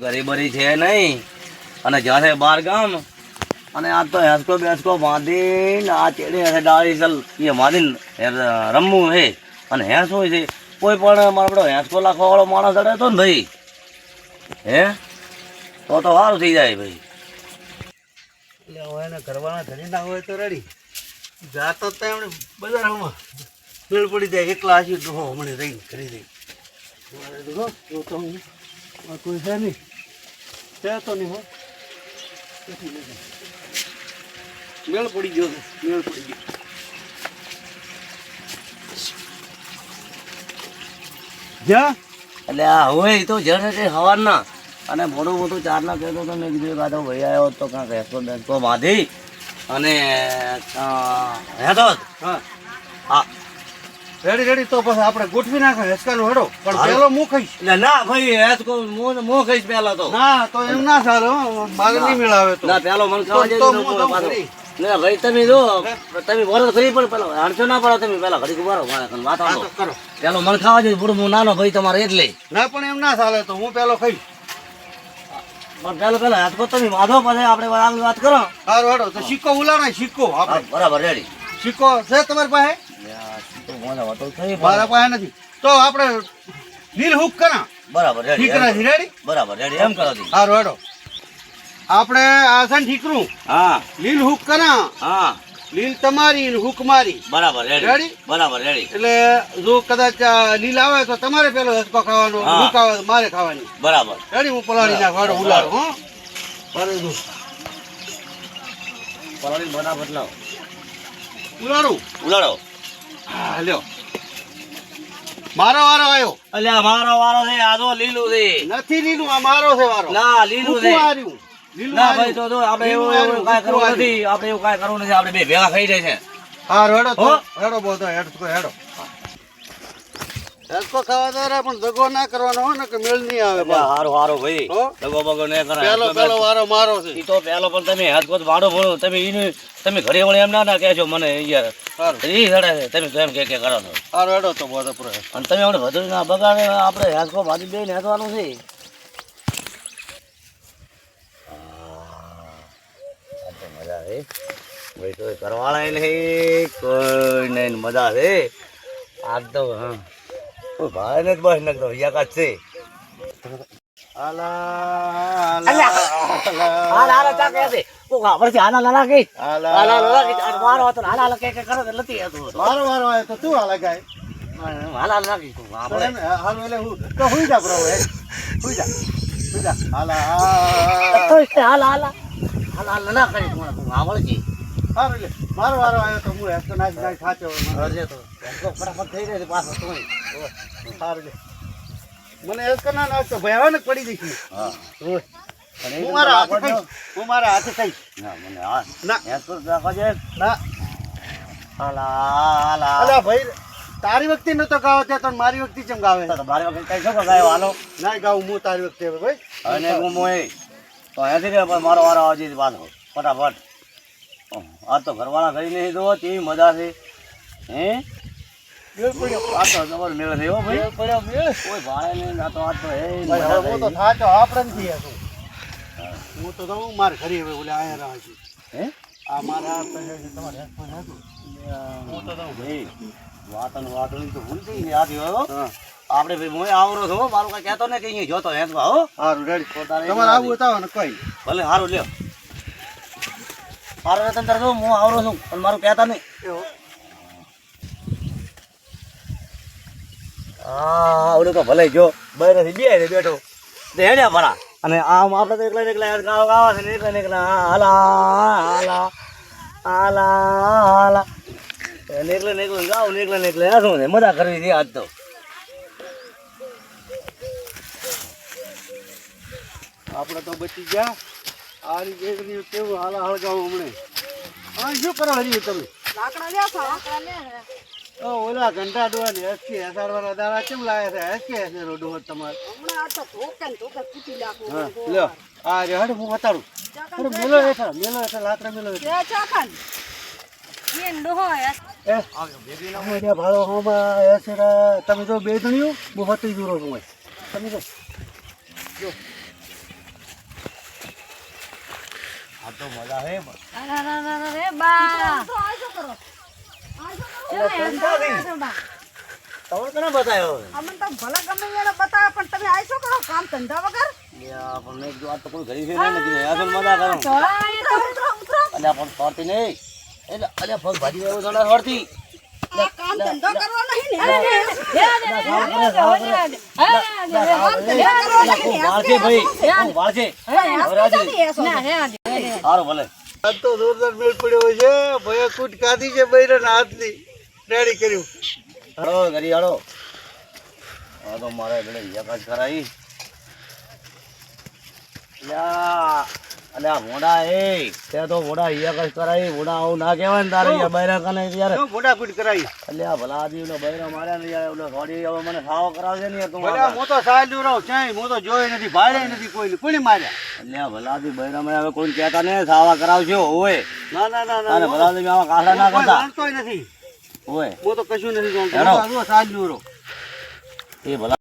ગરીબરી છે નહીં. અને જ્યારે બાર ગામ અને આ તો હેસકો બેસકો બાંધીને આ ચેડે હશે ડાળી ચલ એ બાંધીને હે- રમવું છે. અને હેસ હોય છે કોઈ પણ મારો બધો હેસકો લાખવાવાળો માણસ અડે તો ને ભાઈ. હે? તો તો સારું થઈ જાય ભાઈ. એટલે હવે એને ઘરવાળા ધરી ના હોય તો રેડી. જાતો તો એમણે બજારમાં ભીડ પડી જાય એકલા હજી ડોહો હમણાં રહીને કરી દઈ તો હું કોઈ છે નહીં. છે તો નહીં હો. મેળ પડી ગયો છે મેળ પડી ગયો. જા. એટલે આ હોય એ તો તે સવારના અને મોટું મોટું ચારના કહેતો તો મેં કીધું કાં તો ભાઈ આવ્યો તો કાંક હેસકો તો બાંધી. અને હેતો હા. હા રેડી રેડી તો પછી આપણે ગોઠવી નાખે હેસકાનો હડો. પણ પેલો મું ખાઈશ. ના ભાઈ હેસકો હું હું ખાઈશ પેલા તો. ના તો એમ ના ચાલે હો મારે નહીં મેળાવે તો. ના પેલો મને ખાવા હું. ખરી. ના ભાઈ તમે જો તમે વરસ કરી પણ પેલો હાણસો ના પડો તમે પેલા ઘડી ઉભારો મારા વાત આવો પેલો મને ખાવા જેવું પૂરું હું નાનો ભાઈ તમારે એટલે ના પણ એમ ના ચાલે તો હું પેલો ખાઈશ. પણ પેલો પેલા હેસકો તમે વાંધો પછી આપણે આગળ વાત કરો. સારું હેડો તો સિક્કો ઉલાણાય સિક્કો હા, બરાબર રેડી. સિક્કો છે તમારી પાસે? મારા પાસે નથી. તો આપણે લીલ હુક કરા. બરાબર રેડી રેડી? બરાબર રેડી એમ કરો દી સારું આપણે આ છે ઠીકરું? હા. લીલ હુક કરા. હા. લીલ તમારી હુક મારી. બરાબર રેડી. રેડી? બરાબર રેડી. એટલે જો કદાચ લીલ આવે તો તમારે પેલો હસકો ખાવાનો હુક આવે મારે ખાવાની. બરાબર. રેડી? હું પલાળી ના વાળો ઉલાડો હો. બરાબર. પલાળી બરાબર લાવ ઉલાડો ઉલાડો હા લ્યો. મારો વારો આવ્યો. અલ્યા મારો વારો છે આ તો લીલું છે. નથી લીલું આ મારો છે વારો. ના લીલું છે. લીલું ના ભાઈ તો. જો આપણે એવું હાર્યું, કરવું નથી આપણે એવું કાંઈ કરવું નથી આપણે બે ભેગા ખાઈ જાય છે. હા હેડો તો. હો? હેડો હેડો. હેડો. ખાવા રે, પણ દગો ના કરવાનો હો ને કે મેળ નહીં આવે હારો હારું ભાઈ. દગો બગો ને કરે. પેલો પેલો વારો મારો છે. ઈ તો પેલો પણ તમે હાથ કોત વાડો ભણો તમે ઈને તમે ઘરે વળે એમ ના ના કહેજો મને યાર. ઈ સડે છે. તમે તો એમ કે કે કરો હારું, હેડો તો બોધો પૂરો. અને તમે આપણે વધુ ના બગાડે આપણે હાથકો ભાજી બે હેતવાનું છે. મજા છે. ભાઈ તો કરવાળા નહીં કોઈ નહીં મજા છે. આ તો હા. કોઈ ભાઈ ને જ બસ નકતો યાકાત છે આલા, અલ્યા. આલા, હાલ હાલ હાલા ને કરે તો હતું તો તું તો તો. તો કરી તું તું હારું લે. મારો વારો આવ્યો તો હું હેડકો નાખી નાખી મારો. અરે તો ફટાફટ થઈ જાય પાછો તું હારું લે. મને હેડકો ના નાખતો ભયાનક પડી જઈશ હા હું. મારા હાથે ખાઈશ. હું મારા હાથે ખાઈશ. ના મને હા ના એસ પર રાખો છે ના હાલા હાલા અલા ભાઈ તારી વખતે નતો ગાવ ત્યાં તો મારી વખતે કેમ ગાવે મારી વખતે કઈ શકો ગાયો હાલો ના ગાવું હું તારી વખતે ભાઈ અને હું મોય તો અહીંયાથી મારો વારો આવજે પાછો ફટાફટ આ તો ઘરવાળા ઘરી નહીં જોવો તેવી મજા છે. હે? આ તો તમારો મેળ હો ભાઈ. કોઈ ભાડે નહીં આ તો આ તો હે હું તો. થાચો આપણે નથી હતું હું. તો તો માર ઘરે હવે ઓલે આયા છું. હે? આ મારા તમારે હતું હું તો ભાઈ વાતન વાતણી તો ભૂલ થઈ ગઈ આ દિવસ આપણે ભાઈ મોય આવરો છો મારું કઈ કહેતો ને કે અહીંયા જોતો હેંચવા હો. સારું રેડી. તમારે આવું બતાવો ને કઈ. ભલે સારું લ્યો. મારું વેતન તરફ હું આવરો છું પણ મારું કહેતા નહીં. આવડે તો ભલે જો. બહારથી બે ને બેઠો. તે હેડ્યા ભરા અને આમ આપણે તો એકલા ને એકલા ગાવ ગાવા છે ને એકલા ને એકલા હાલા હાલા હાલા હાલા. એકલા ને એકલા ગાવ ને એકલા ને એકલા શું છે મજા કરવી છે આજ તો. આપણે તો બચી ગયા. આ રીતે એક દિવસ કેવું હાલા હળગાવું હમણે. હા શું કરો હજી તમે? ઓ ઓલા ઘંટા ડોવા ને એસકે હજાર વાળા દાડા કેમ લાયા છે? એસકે તમારે. હા લ્યો. આ રે હડ હું બતાડું. અરે મેલો હેઠળ મેલો હેઠળ લાકડા મેલો હેઠળ એ અમે ત્યાં ભાડો હોમાં એસે તમે જો બે જણ્યું હું બતાવી દૂરો છું તમે જો. જો. આ તો મજા હે. અરે બા તમે કોને બતાવ્યો અમને તો ભલે ગમે એને બતાવે પણ તમે આ શું કરો કામ ધંધા વગર યા, પણ મેં કીધું આ તો કોઈ ઘરી છે નહીં, મેં કીધું મજા કરો ઉતરો ઉતરો ઉતરો અલ્યા પણ ફરતી નહીં એટલે અલ્યા ભાજી ફરતી કામ ધંધો કરવો નહીં ને સારું ભલે. આ તો જોરદાર મેળ પડ્યો છે. ભયા કૂટ કાઢી છે બૈરાના હાથની. રેડી કર્યું. હળો ઘરી હળો હા તો મારે ઘરે યકાજ કરાવી. અલ્યા આ મોડા એ તે તો મોડા કશ કરાવી મોડા આવું ના કહેવાય ને તારે અહીંયા બૈરા કને યાર મોડા કૂટ કરાવી? અલ્યા ભલા આદમી નો બૈરા માર્યા ને યાર ઓલો થોડી હવે મને ખાવા કરાવશે ને તું ભલા હું તો સાહેબ રહું ક્યાંય? હું તો જોઈ નથી ભાડે નથી કોઈ કોને માર્યા? અલ્યા ભલા આદમી બૈરા માં હવે કોઈ કહેતા ને ખાવા કરાવજો ઓય ના ના ના ના ભલા આદમી આવા કાઢા ના હું કરતા. નથી. ઓય હું તો કશું નથી જાણતો સાહેબ રહું. એ ભલા